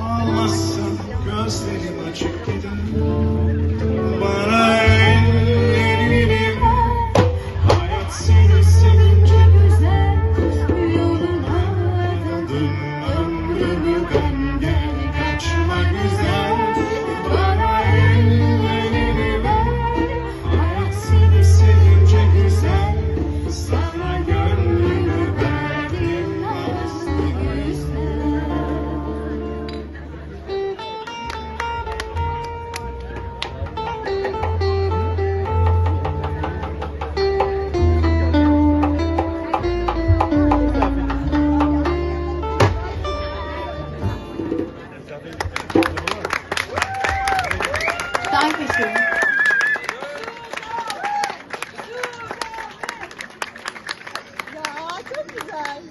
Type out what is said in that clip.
Ağlasın gözlerim açık giden. Dankeschön. Ya çok güzel.